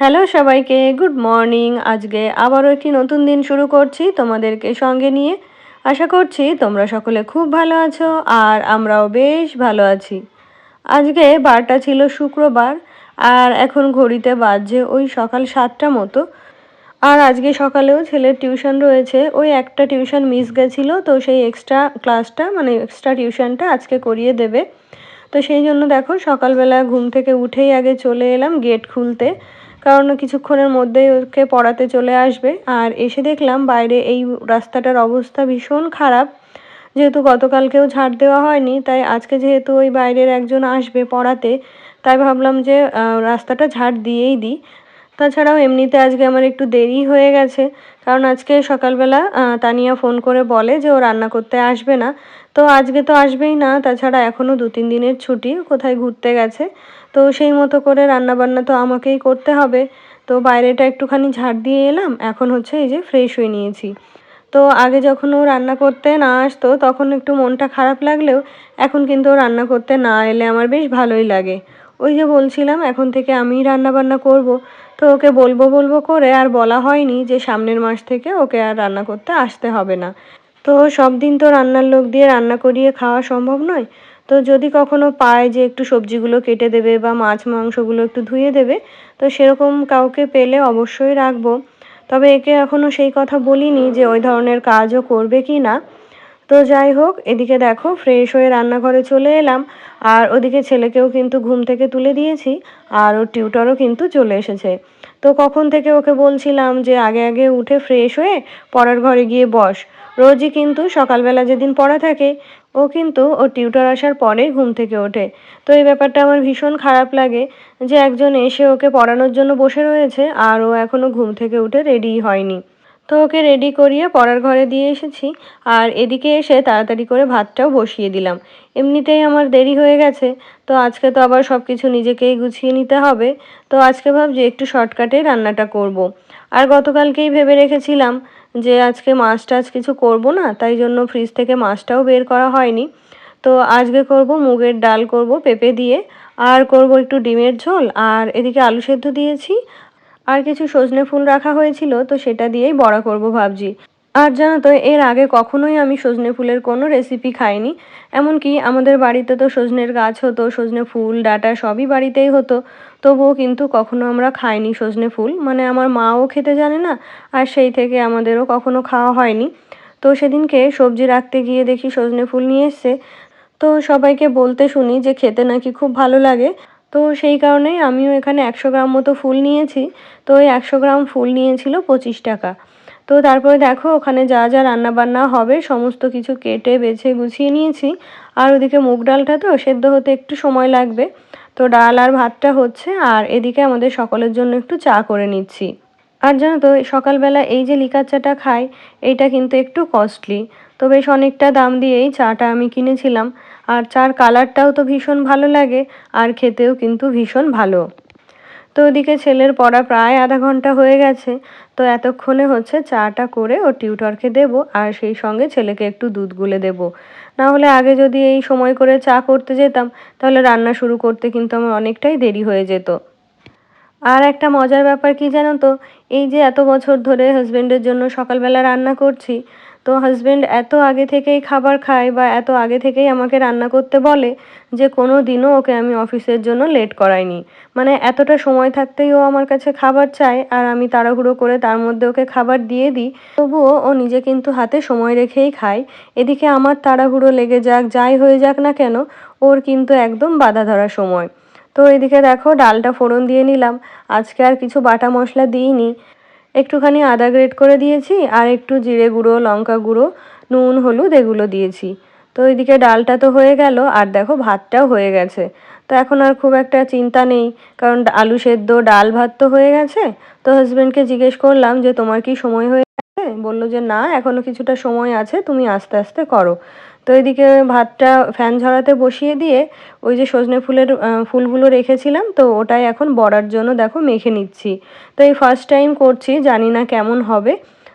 Hello সবাইকে, good morning. আজকে আবারও একটি নতুন দিন শুরু করছি তোমাদেরকে সঙ্গে নিয়ে। আশা করছি তোমরা সকলে খুব ভালো আছো আর আমরাও বেশ ভালো আছি। আজকে বারটা ছিল শুক্রবার আর এখন ঘড়িতে বাজছে ওই সকাল সাতটা মতো। আর আজকে সকালেও ছেলের টিউশন রয়েছে। ওই একটা টিউশন মিস গেছিল, তো সেই এক্সট্রা ক্লাসটা মানে এক্সট্রা টিউশনটা আজকে করিয়ে দেবে। তো সেই জন্য দেখো সকালবেলা ঘুম থেকে উঠেই আগে চলে এলাম গেট খুলতে। কারণ কিছুক্ষণের মধ্যেই ওকে পড়াতে চলে আসবে। আর এসে দেখলাম বাইরে এই রাস্তাটার অবস্থা ভীষণ খারাপ। যেহেতু গতকালকেও ঝাড় দেওয়া হয়নি, তাই আজকে যেহেতু ওই বাইরের একজন আসবে পড়াতে, তাই ভাবলাম যে রাস্তাটা ঝাড় দিয়েই দিই। তাছাড়াও এমনিতে আজকে আমার একটু দেরি হয়ে গেছে। কারণ আজকে সকালবেলা তানিয়া ফোন করে বলে যে ও রান্না করতে আসবে না। তো আজকে তো আসবেই না, তাছাড়া এখনও দু তিন দিনের ছুটি, কোথায় ঘুরতে গেছে। তো সেই মতো করে রান্নাবান্না তো আমাকেই করতে হবে। তো বাইরেটা একটুখানি ঝাড় দিয়ে এলাম, এখন হচ্ছে এই যে ফ্রেশ হয়ে নিয়েছি। তো আগে যখন ও রান্না করতে না আসতো, তখন একটু মনটা খারাপ লাগলেও এখন কিন্তু রান্না করতে না এলে আমার বেশ ভালোই লাগে। ওই যে বলছিলাম, এখন থেকে আমিই রান্না বান্না করব। তো ওকে বলব বলব করে আর বলা হয়নি যে সামনের মাস থেকে ওকে আর রান্না করতে আসতে হবে না। তো সব দিন তো রান্নার লোক দিয়ে রান্না করিয়ে খাওয়া সম্ভব নয়। তো যদি কখনো পায় যে একটু সবজিগুলো কেটে দেবে বা মাছ, মাংসগুলো একটু ধুয়ে দেবে, তো সেরকম কাউকে পেলে অবশ্যই রাখব। তবে একে এখনও সেই কথা বলিনি যে ওই ধরনের কাজও করবে কি না। তো যাই হোক, এদিকে দেখো ফ্রেশ হয়ে রান্নাঘরে চলে এলাম। আর ওদিকে ছেলেকেও কিন্তু ঘুম থেকে তুলে দিয়েছি আর ওর টিউটারও কিন্তু চলে এসেছে। তো কখন থেকে ওকে বলছিলাম যে আগে আগে উঠে ফ্রেশ হয়ে পড়ার ঘরে গিয়ে বস। রোজই কিন্তু সকালবেলা যেদিন পড়া থাকে, ও কিন্তু ও টিউটার আসার পরেই ঘুম থেকে ওঠে। তো এই ব্যাপারটা আমার ভীষণ খারাপ লাগে যে একজন এসে ওকে পড়ানোর জন্য বসে রয়েছে আর ও এখনও ঘুম থেকে উঠে রেডি হয়নি। তো ওকে রেডি করিয়ে পড়ার ঘরে দিয়ে এসেছি আর এদিকে এসে তাড়াতাড়ি করে ভাতটাও বসিয়ে দিলাম। এমনিতেই আমার দেরি হয়ে গেছে, তো আজকে তো আবার সব কিছু নিজেকেই গুছিয়ে নিতে হবে। তো আজকে ভাবছি একটু শর্টকাটে রান্নাটা করব। আর গতকালকেই ভেবে রেখেছিলাম যে আজকে মাছ টাছ কিছু করব না, তাই জন্য ফ্রিজ থেকে মাছটাও বের করা হয়নি। তো আজকে করব মুগের ডাল করব পেঁপে দিয়ে, আর করব একটু ডিমের ঝোল, আর এদিকে আলু সেদ্ধ দিয়েছি। আর কিছু সজনে ফুল রাখা হয়েছিল, তো সেটা দিয়েই বড়া করব ভাবছি। আর জানো তো, এর আগে কখনোই আমি সজনে ফুলের কোনো রেসিপি খাইনি। এমনকি আমাদের বাড়িতে তো সজনের গাছ হতো, সজনে ফুল, ডাটা সবই বাড়িতেই হতো। তবুও কিন্তু কখনো আমরা খাইনি সজনে ফুল। মানে আমার মাও খেতে জানে না, আর সেই থেকে আমাদেরও কখনো খাওয়া হয়নি। তো সেদিনকে সবজি রাখতে গিয়ে দেখি সজনে ফুল নিয়ে এসছে। তো সবাইকে বলতে শুনি যে খেতে নাকি খুব ভালো লাগে। তো সেই কারণেই আমিও এখানে একশো গ্রাম মতো ফুল নিয়েছি। তো ওই একশো গ্রাম ফুল নিয়েছিল পঁচিশ টাকা। তো তারপরে দেখো, ওখানে যা যা রান্না বান্না হবে, সমস্ত কিছু কেটে, বেছে, গুছিয়ে নিয়েছি। আর ওদিকে মুগ ডালটা তো সেদ্ধ হতে একটু সময় লাগবে। তো ডাল আর ভাতটা হচ্ছে, আর এদিকে আমাদের সকলের জন্য একটু চা করে নিচ্ছি। আর জানো তো, সকালবেলা এই যে লিকার চাটা খাই, এইটা কিন্তু একটু কস্টলি। তো বেশ অনেকটা দাম দিয়েই চাটা আমি কিনেছিলাম। আর চার কালারটাও তো ভীষণ ভালো লাগে, আর খেতেও কিন্তু ভীষণ ভালো। তো ওদিকে ছেলের পড়া প্রায় আধা ঘণ্টা হয়ে গেছে। তো এতক্ষণে হচ্ছে চাটা করে ও টিউটরকে দেব আর সেই সঙ্গে ছেলেকে একটু দুধ গুলে দেবো। না হলে আগে যদি এই সময় করে চা করতে যেতাম, তাহলে রান্না শুরু করতে কিন্তু আমার অনেকটাই দেরি হয়ে যেত। আর একটা মজার ব্যাপার কি জানো তো? এই যে এত বছর ধরে হাজব্যান্ডের জন্য সকালবেলা রান্না করছি তো হাজব্যান্ড এত আগে থেকেই খাবার খায় বা এত আগে থেকেই আমাকে রান্না করতে বলে যে কোনো দিনও ওকে আমি অফিসের জন্য লেট করাইনি। মানে এতটা সময় থাকতেই ও আমার কাছে খাবার চায় আর আমি তাড়াহুড়ো করে তার মধ্যে ওকে খাবার দিয়ে দিই। তবুও ও নিজে কিন্তু হাতে সময় রেখেই খায়। এদিকে আমার তাড়াহুড়ো লেগে যাক, যাই হয়ে যাক না কেন, ওর কিন্তু একদম বাধা ধরা সময়। তো এদিকে দেখো, ডালটা ফোড়ন দিয়ে নিলাম। আজকে আর কিছু বাটা মশলা দিইনি। একটুখানি আদা গ্রেট করে দিয়েছি আর একটু জিরে গুঁড়ো, লঙ্কা গুঁড়ো, নুন, হলুদ এগুলো দিয়েছি। তো এদিকে ডালটা তো হয়ে গেল আর দেখো ভাতটাও হয়ে গেছে। তো এখন আর খুব একটা চিন্তা নেই, কারণ আলু সেদ্ধ, ডাল ভাত তো হয়ে গেছে। তো হাজব্যান্ডকে জিজ্ঞেস করলাম যে, তোমার কি সময় হয়ে গেছে? বলল যে, না এখনও কিছুটা সময় আছে, তুমি আস্তে আস্তে করো। তো এদিকে ভাতটা ফ্যান ঝরাতে বসিয়ে দিয়ে ওই যে সজনে ফুলের ফুলগুলো রেখেছিলাম, তো ওটাই এখন বড়ার জন্য দেখো মেখে নিচ্ছি। তো এই ফার্স্ট টাইম করছি, জানি না কেমন হবে।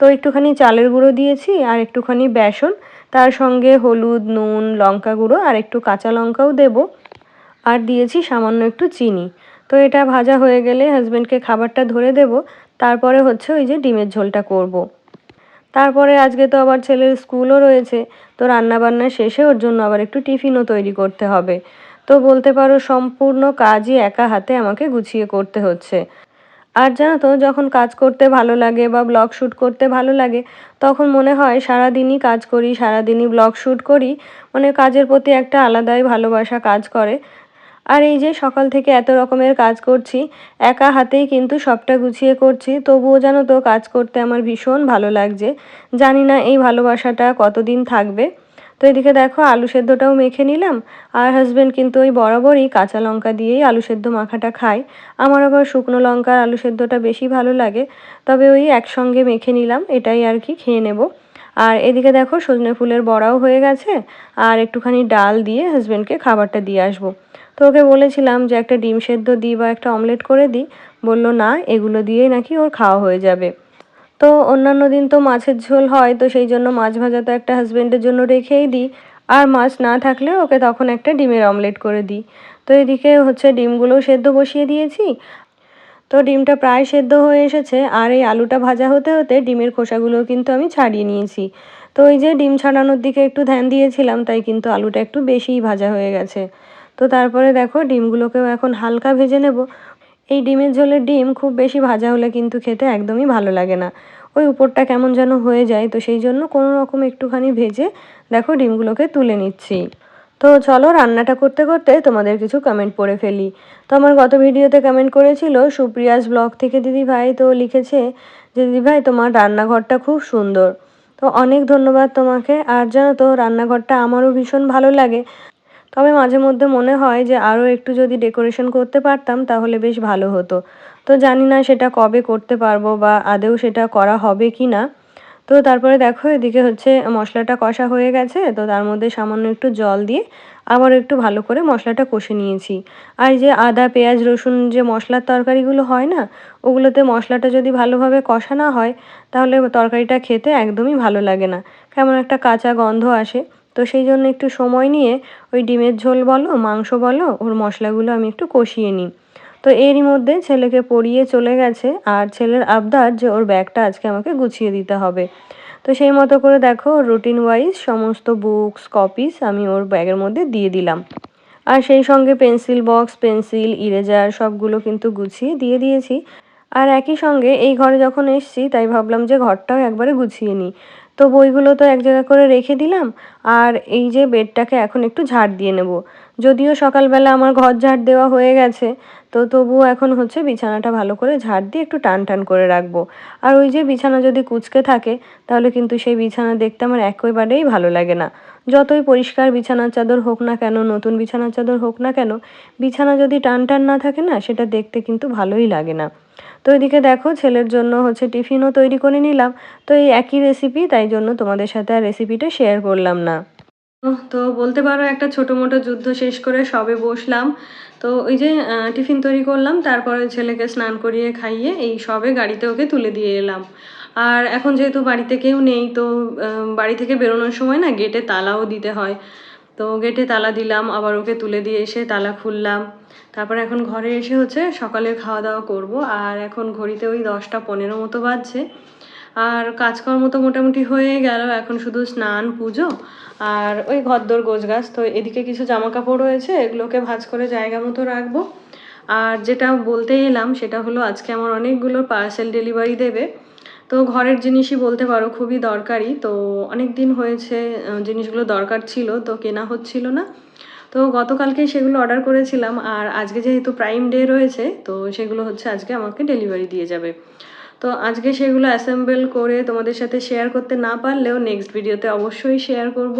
তো একটুখানি চালের গুঁড়ো দিয়েছি আর একটুখানি বেসন, তার সঙ্গে হলুদ, নুন, লঙ্কা গুঁড়ো আর একটু কাঁচা লঙ্কাও দেবো। আর দিয়েছি সামান্য একটু চিনি। তো এটা ভাজা হয়ে গেলে হাজব্যান্ডকে খাবারটা ধরে দেব, তারপরে হচ্ছে ওই যে ডিমের ঝোলটা করব। তারপরে আজকে তো আবার ছেলের স্কুলও রয়েছে, তো রান্নাবান্না শেষে ওর জন্য আবার একটু টিফিনও তৈরি করতে হবে। তো বলতে পারো সম্পূর্ণ কাজই একা হাতে আমাকে গুছিয়ে করতে হচ্ছে। আর জানো তো, যখন কাজ করতে ভালো লাগে বা ব্লগ শ্যুট করতে ভালো লাগে, তখন মনে হয় সারাদিনই কাজ করি, সারাদিনই ব্লগ শ্যুট করি। মানে কাজের প্রতি একটা আলাদাই ভালোবাসা কাজ করে। আর এই যে সকাল থেকে এত রকমের কাজ করছি, একা হাতেই কিন্তু সবটা গুছিয়ে করছি। তবুও জানো তো, কাজ করতে আমার ভীষণ ভালো লাগছে। জানি না এই ভালোবাসাটা কতদিন থাকবে। তো এদিকে দেখো, আলু সেদ্ধটাও মেখে নিলাম। আর হাজব্যান্ড কিন্তু ওই বরাবরই কাঁচা লঙ্কা দিয়েই আলু সেদ্ধ মাখাটা খায়। আমার আবার শুকনো লঙ্কার আলু সেদ্ধটা বেশি ভালো লাগে। তবে ওই একসঙ্গে মেখে নিলাম, এটাই আর কি খেয়ে নেব। আর এদিকে দেখো, সজনে ফুলের বড়াও হয়ে গেছে। আর একটুখানি ডাল দিয়ে হাজব্যান্ডকে খাবারটা দিয়ে আসব। তো ওকে বলেছিলাম যে একটা ডিম সেদ্ধ দিই বা একটা অমলেট করে দিই বলল, না, এগুলো দিয়েই নাকি ওর খাওয়া হয়ে যাবে। তো অন্যান্য দিন তো মাছের ঝোল হয়, তো সেই জন্য মাছ ভাজা তো একটা হাজব্যান্ডের জন্য রেখেই দিই আর মাছ না থাকলে ওকে তখন একটা ডিমের অমলেট করে দিই তো এদিকে হচ্ছে ডিমগুলোও সেদ্ধ বসিয়ে দিয়েছি। তো ডিমটা প্রায় সেদ্ধ হয়ে এসেছে। আর এই আলুটা ভাজা হতে হতে ডিমের খোসাগুলোও কিন্তু আমি ছাড়িয়ে নিয়েছি। তো ওই যে ডিম ছাড়ানোর দিকে একটু ধ্যান দিয়েছিলাম, তাই কিন্তু আলুটা একটু বেশিই ভাজা হয়ে গেছে। তো তারপরে দেখো ডিমগুলোকেও এখন হালকা ভেজে নেব। এই ডিমের ঝোলের ডিম খুব বেশি ভাজা হলে কিন্তু খেতে একদমই ভালো লাগে না। ওই উপরটা কেমন যেন হয়ে যায়, তো সেই জন্য কোনো রকম একটুখানি ভেজে দেখো ডিমগুলোকে তুলে নিচ্ছি। তো চলো রান্নাটা করতে করতে তোমাদের কিছু কমেন্ট পড়ে ফেলি। তো আমার গত ভিডিওতে কমেন্ট করেছিল, সুপ্রিয়াস ব্লগ থেকে দিদি ভাই তো লিখেছে যে দিদি ভাই তোমার রান্নাঘরটা খুব সুন্দর। তো অনেক ধন্যবাদ তোমাকে। আর জানো তো, রান্নাঘরটা আমারও ভীষণ ভালো লাগে। তবে মাঝে মধ্যে মনে হয় যে আরও একটু যদি ডেকোরেশন করতে পারতাম, তাহলে বেশ ভালো হতো। তো জানি না সেটা কবে করতে পারব বা আদেও সেটা করা হবে কি না। তো তারপরে দেখো, এদিকে হচ্ছে মশলাটা কষা হয়ে গেছে, তো তার মধ্যে সামান্য একটু জল দিয়ে আবার একটু ভালো করে মশলাটা কষে নিয়েছি। আর যে আদা, পেঁয়াজ, রসুন যে মশলার তরকারিগুলো হয় না, ওগুলোতে মশলাটা যদি ভালোভাবে কষা না হয়, তাহলে তরকারিটা খেতে একদমই ভালো লাগে না। কেমন একটা কাঁচা গন্ধ আসে। তো সেই জন্য একটু সময় নিয়ে ওই ডিমের ঝোল বলো, মাংস বলো, ওর মশলাগুলো আমি একটু কষিয়ে নিই। তো এরই মধ্যে ছেলেকে পড়িয়ে চলে গেছে আর ছেলের আবদার যে ওর ব্যাগটা আজকে আমাকে গুছিয়ে দিতে হবে। তো সেই মতো করে দেখো রুটিন ওয়াইজ সমস্ত বুকস, কপিস আমি ওর ব্যাগের মধ্যে দিয়ে দিলাম। আর সেই সঙ্গে পেন্সিল বক্স, পেন্সিল, ইরেজার সবগুলো কিন্তু গুছিয়ে দিয়ে দিয়েছি। আর একই সঙ্গে এই ঘরে যখন এসছি তাই ভাবলাম যে ঘরটাও একবারে গুছিয়ে নিই। তো বইগুলো তো এক জায়গা করে রেখে দিলাম, আর এই যে বেডটাকে এখন একটু ঝাড় দিয়ে নেব। যদিও সকালবেলা আমার ঘর ঝাড় দেওয়া হয়ে গেছে, তো তবুও এখন হচ্ছে বিছানাটা ভালো করে ঝাড় দিয়ে একটু টান টান করে রাখব। আর ওই যে বিছানা যদি কুচকে থাকে, তাহলে কিন্তু সেই বিছানা দেখতে আমার একেবারেই ভালো লাগে না। যতই পরিষ্কার বিছানার চাদর হোক না কেন, নতুন বিছানার চাদর হোক না কেন, বিছানা যদি টান টান না থাকে না, সেটা দেখতে কিন্তু ভালোই লাগে না। তো এদিকে দেখো, ছেলের জন্য হচ্ছে টিফিনও তৈরি করে নিলাম। তো এই একই রেসিপি তাই জন্য তোমাদের সাথে আর রেসিপিটা শেয়ার করলাম না। তো বলতে পারো একটা ছোটো মোটো যুদ্ধ শেষ করে সবে বসলাম। তো ওই যে টিফিন তৈরি করলাম, তারপরে ছেলেকে স্নান করিয়ে খাইয়ে এই সবে গাড়িতে ওকে তুলে দিয়ে এলাম। আর এখন যেহেতু বাড়িতে কেউ নেই, তো বাড়ি থেকে বেরোনোর সময় না গেটে তালাও দিতে হয়। তো গেটে তালা দিলাম, আবার ওকে তুলে দিয়ে এসে তালা খুললাম। তারপর এখন ঘরে এসে হচ্ছে সকালে খাওয়া দাওয়া করব। আর এখন ঘড়িতে ওই দশটা পনেরো মতো বাজছে। আর কাজকর্ম তো মোটামুটি হয়ে গেল, এখন শুধু স্নান, পুজো আর ওই ঘরদোর গাছ তো এদিকে কিছু জামা কাপড় রয়েছে, এগুলোকে ভাজ করে জায়গা মতো রাখব। আর যেটা বলতে এলাম, সেটা হলো আজকে আমার অনেকগুলো পার্সেল ডেলিভারি দেবে। তো ঘরের জিনিসই বলতে পারো, খুবই দরকারি। তো অনেক দিন হয়েছে জিনিসগুলো দরকার ছিল, তো কেনা হচ্ছিল না। তো গতকালকে সেগুলো অর্ডার করেছিলাম, আর আজকে যেহেতু প্রাইম ডে রয়েছে, তো সেগুলো হচ্ছে আজকে আমাকে ডেলিভারি দিয়ে যাবে। তো আজকে সেগুলো অ্যাসেম্বল করে তোমাদের সাথে শেয়ার করতে না পারলেও নেক্সট ভিডিওতে অবশ্যই শেয়ার করব।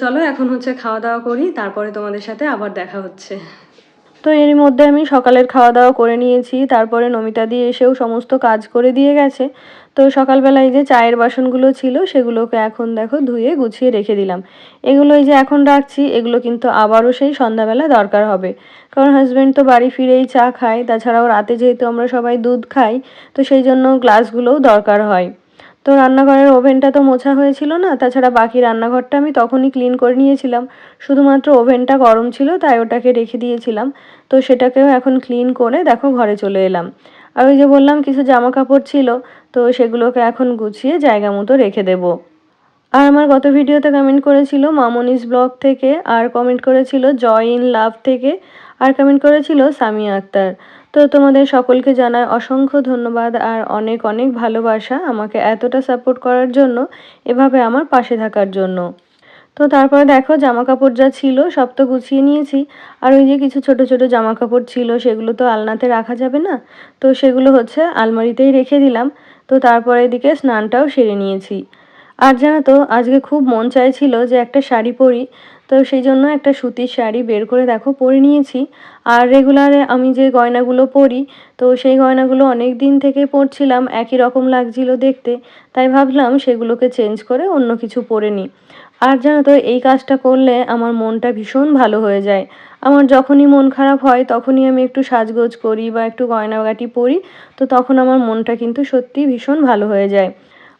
চলো এখন হচ্ছে খাওয়া দাওয়া করি, তারপরে তোমাদের সাথে আবার দেখা হচ্ছে। তো এরই মধ্যে আমি সকালের খাওয়া দাওয়া করে নিয়েছি। তারপরে নমিতা দিয়ে এসেও সমস্ত কাজ করে দিয়ে গেছে। তো সকালবেলায় যে চায়ের বাসনগুলো ছিল, সেগুলোকে এখন দেখো ধুয়ে গুছিয়ে রেখে দিলাম। এগুলো এই যে এখন রাখছি, এগুলো কিন্তু আবারও সেই সন্ধ্যাবেলা দরকার হবে। কারণ হাজব্যান্ড তো বাড়ি ফিরেই চা খায়, তাছাড়াও রাতে যেহেতু আমরা সবাই দুধ খাই, তো সেই জন্য গ্লাসগুলোও দরকার হয়। তো রান্নাঘরের ওভেনটা তো মোছা হয়েছিল না, তাছাড়া বাকি রান্নাঘরটা আমি তখনই ক্লিন করে নিয়েছিলাম। শুধুমাত্র ওভেনটা গরম ছিল, তাই ওটাকে রেখে দিয়েছিলাম। তো সেটাকেও এখন ক্লিন করে দেখো ঘরে চলে এলাম। আর ওই যে বললাম, কিছু জামা কাপড় ছিল, তো সেগুলোকে এখন গুছিয়ে জায়গা মতো রেখে দেবো। আর আমার গত ভিডিওতে কমেন্ট করেছিল মামনিস ব্লগ থেকে, আর কমেন্ট করেছিল জয় ইন লাভ থেকে, আর কমেন্ট করেছিল সামিয়া আক্তার। তো তোমাদের সকলকে জানাই অসংখ্য ধন্যবাদ আর অনেক অনেক ভালোবাসা আমাকে এতটা সাপোর্ট করার জন্য, এভাবে আমার পাশে থাকার জন্য। তো তারপরে দেখো জামা কাপড় যা ছিল সব তো গুছিয়ে নিয়েছি। আর ওই যে কিছু ছোট ছোট জামা কাপড় ছিল সেগুলো তো আলনাতে রাখা যাবে না। তো সেগুলো হচ্ছে আলমারিতেই রেখে দিলাম। তো তারপরে এদিকে স্নানটাও সেরে নিয়েছি। আর জানো তো, আজকে খুব মন চাইছিল যে একটা শাড়ি পরি। তো সেই জন্য একটা সুতির শাড়ি বের করে দেখো, পরে নিয়েছি। আর রেগুলারে আমি যে গয়নাগুলো পরি, তো সেই গয়নাগুলো অনেক দিন থেকে পরছিলাম, একই রকম লাগছিল দেখতে। তাই ভাবলাম সেগুলোকে চেঞ্জ করে অন্য কিছু পরে নিই। আর জানো তো, এই কাজটা করলে আমার মনটা ভীষণ ভালো হয়ে যায়। আমার যখনই মন খারাপ হয়, তখনই আমি একটু সাজগোজ করি বা একটু গয়নাগাটি পরি, তো তখন আমার মনটা কিন্তু সত্যি ভীষণ ভালো হয়ে যায়।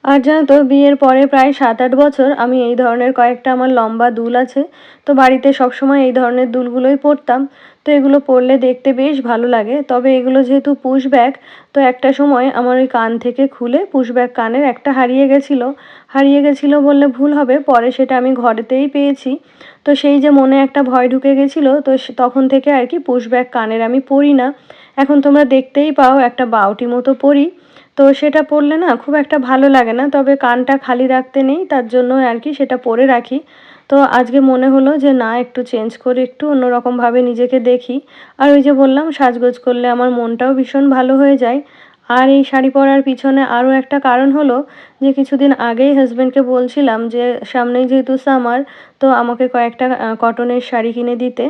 আর জানো তো, বিয়ের পরে প্রায় সাত আট বছর আমি এই ধরনের কয়েকটা আমার লম্বা দুল আছে। তো বাড়িতে সবসময় এই ধরনের দুলগুলোই পরতাম। তো এগুলো পরলে দেখতে বেশ ভালো লাগে। তবে এগুলো যেহেতু পুশ ব্যাগ, তো একটা সময় আমার ওই কান থেকে খুলে পুশ ব্যাগ কানের একটা হারিয়ে গেছিল। হারিয়ে গেছিল বললে ভুল হবে, পরে সেটা আমি ঘরেতেই পেয়েছি। তো সেই যে মনে একটা ভয় ঢুকে গেছিল, তো তখন থেকে আর কি পুশ ব্যাগ কানের আমি পরি না। এখন তোমরা দেখতেই পাও, একটা বাউটি মতো পরি। তো সেটা পরলে না খুব একটা ভালো লাগে না, তবে কানটা খালি রাখতে নেই, তার জন্য আর কি সেটা পরে রাখি। তো আজকে মনে হলো যে না, একটু চেঞ্জ করে একটু অন্যরকমভাবে নিজেকে দেখি। আর ওই যে বললাম, সাজগোজ করলে আমার মনটাও ভীষণ ভালো হয়ে যায়। আর এই শাড়ি পরার পিছনে আরও একটা কারণ হলো যে কিছুদিন আগেই হাজব্যান্ডকে বলছিলাম যে, সামনেই যেহেতু সামার তো আমাকে কয়েকটা কটনের শাড়ি কিনে দিতে।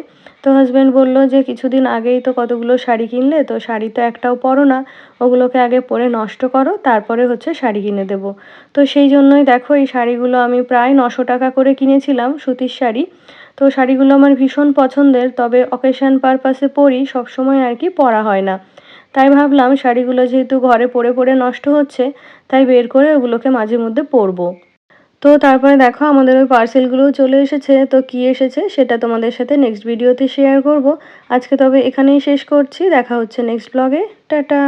তো হাজব্যান্ড বলল যে, কিছুদিন আগেই তো কতগুলো শাড়ি কিনলে, তো শাড়ি তো একটাও পরো না। ওগুলোকে আগে পরে নষ্ট করো, তারপরে হচ্ছে শাড়ি কিনে দেবো। তো সেই জন্যই দেখো, এই শাড়িগুলো আমি প্রায় নশো টাকা করে কিনেছিলাম সুতির শাড়ি। তো শাড়িগুলো আমার ভীষণ পছন্দের, তবে অকেশান পারপাসে পরি, সবসময় আর কি পরা হয় না। তাই ভাবলাম শাড়িগুলো যেহেতু ঘরে পরে পরে নষ্ট হচ্ছে, তাই বের করে ওগুলোকে মাঝে মধ্যে পরবো। তো তারপরে দেখো আমাদের ওই পার্সেলগুলোও চলে এসেছে, তো কি এসেছে সেটা তোমাদের সাথে নেক্সট ভিডিওতে শেয়ার করব। আজকে তবে এখানেই শেষ করছি, দেখা হচ্ছে নেক্সট ব্লগে টাটা!